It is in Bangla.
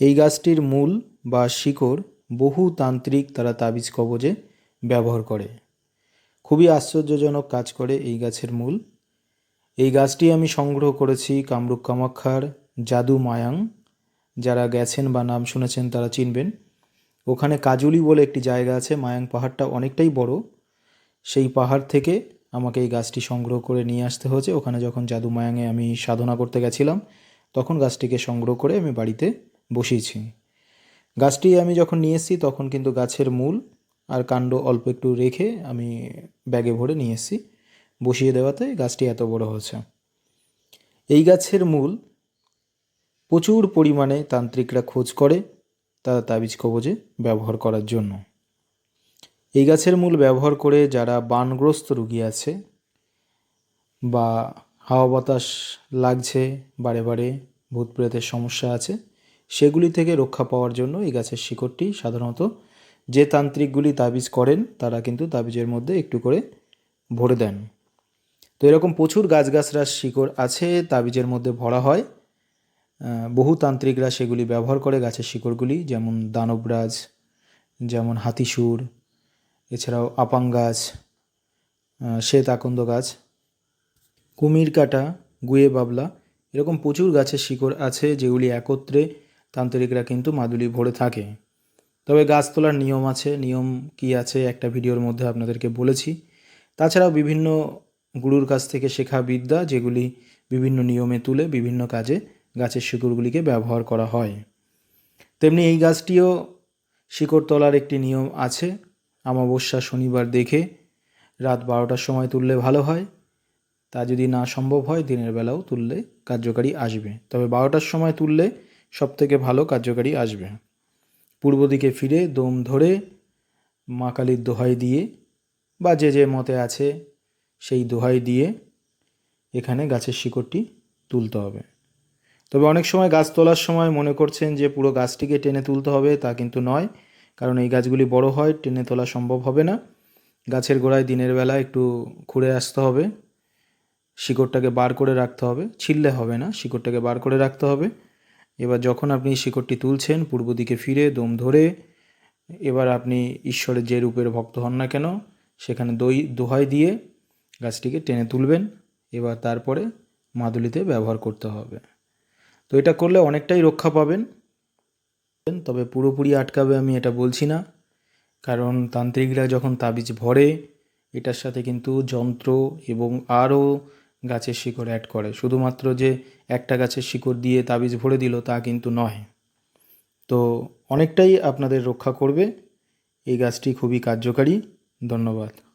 এই গাছটির মূল বা শিকড় বহু তান্ত্রিক তারা তাবিজ কবজে ব্যবহার করে। খুবই আশ্চর্যজনক কাজ করে এই গাছের মূল। এই গাছটি আমি সংগ্রহ করেছি কামরূপ কামাখ্যার জাদু মায়াং। যারা গেছেন বা নাম শুনেছেন তারা চিনবেন। ওখানে কাজুলি বলে একটি জায়গা আছে। মায়াং পাহাড়টা অনেকটাই বড়। সেই পাহাড় থেকে আমাকে এই গাছটি সংগ্রহ করে নিয়ে আসতে হয়েছে। ওখানে যখন জাদু মায়াঙে আমি সাধনা করতে গেছিলাম, তখন গাছটিকে সংগ্রহ করে আমি বাড়িতে বসিয়েছি। গাছটি আমি যখন নিয়ে এসেছি তখন কিন্তু গাছের মূল আর কাণ্ড অল্প একটু রেখে আমি ব্যাগে ভরে নিয়ে এসেছি। বসিয়ে দেওয়াতে গাছটি এত বড় হয়েছে। এই গাছের মূল প্রচুর পরিমাণে তান্ত্রিকরা খোঁজ করে তারা তাবিজ কবজে ব্যবহার করার জন্য। এই গাছের মূল ব্যবহার করে যারা বানগ্রস্ত রুগী আছে বা হাওয়া বাতাস লাগছে, বারে বারে ভূত প্রেতের সমস্যা আছে সেগুলি থেকে রক্ষা পাওয়ার জন্য এই গাছের শিকড়টি সাধারণত যে তান্ত্রিকগুলি তাবিজ করেন, তারা কিন্তু তাবিজের মধ্যে একটু করে ভরে দেন। তো এরকম প্রচুর গাছগাছরার শিকড় আছে, তাবিজের মধ্যে ভরা হয়। বহু তান্ত্রিকরা সেগুলি ব্যবহার করে গাছের শিকড়গুলি, যেমন দানবরাজ, যেমন হাতিসুর, এছাড়াও আপাং গাছ শ্বেত আকন্দ গাছ কুমির কাটা গুয়ে বাবলা, এরকম প্রচুর গাছের শিকড় আছে যেগুলি একত্রে তান্ত্রিকরা কিন্তু মাদুলি ভরে থাকে। তবে গাছ তোলার নিয়ম আছে, নিয়ম কি আছে একটা ভিডিওর মধ্যে আপনাদেরকে বলেছি। তাছাড়াও বিভিন্ন গুরুর কাছ থেকে শেখা বিদ্যা যেগুলি বিভিন্ন নিয়মে তুলে বিভিন্ন কাজে গাছের শিকড়গুলিকে ব্যবহার করা হয়। তেমনি এই গাছটিও শিকড় তোলার একটি নিয়ম আছে। অমাবস্যা শনিবার দেখে রাত বারোটার সময় তুললে ভালো হয়। তা যদি না সম্ভব হয়, দিনের বেলাও তুললে কার্যকারী আসবে। তবে বারোটার সময় তুললে সব থেকে ভালো কার্যকারী আসবে। পূর্ব দিকে ফিরে দম ধরে মা কালীর দোহাই দিয়ে বা যে যে মতে আছে সেই দোহাই দিয়ে এখানে গাছের শিকড়টি তুলতে হবে। তবে অনেক সময় গাছ তোলার সময় মনে করছেন যে পুরো গাছটিকে টেনে তুলতে হবে, তা কিন্তু নয়। কারণ এই গাছগুলি বড় হয়, টেনে তোলা সম্ভব হবে না। গাছের গোড়ায় দিনের বেলা একটু খুঁড়ে আসতে হবে। শিকড়টাকে বার করে রাখতে হবে। ছিললে হবে না, শিকড়টাকে বার করে রাখতে হবে। এবার যখন আপনি শিকড়টি তুলছেন, পূর্ব দিকে ফিরে দম ধরে, এবার আপনি ঈশ্বরের যে রূপের ভক্ত হন না কেন, সেখানে দই, দোহাই দিয়ে গাছটিকে টেনে তুলবেন। এবার তারপরে মাদুলিতে ব্যবহার করতে হবে। তো এটা করলে অনেকটাই রক্ষা পাবেন। তবে পুরোপুরি আটকাবে আমি এটা বলছি না। কারণ তান্ত্রিকরা যখন তাবিজ ভরে, এটার সাথে কিন্তু যন্ত্র এবং আরও গাছের শিকড় অ্যাড করে। শুধুমাত্র যে একটা গাছের শিকড় দিয়ে তাবিজ ভরে দিল তা কিন্তু নয়। তো অনেকটাই আপনাদের রক্ষা করবে। এই গাছটি খুবই কার্যকারী। ধন্যবাদ।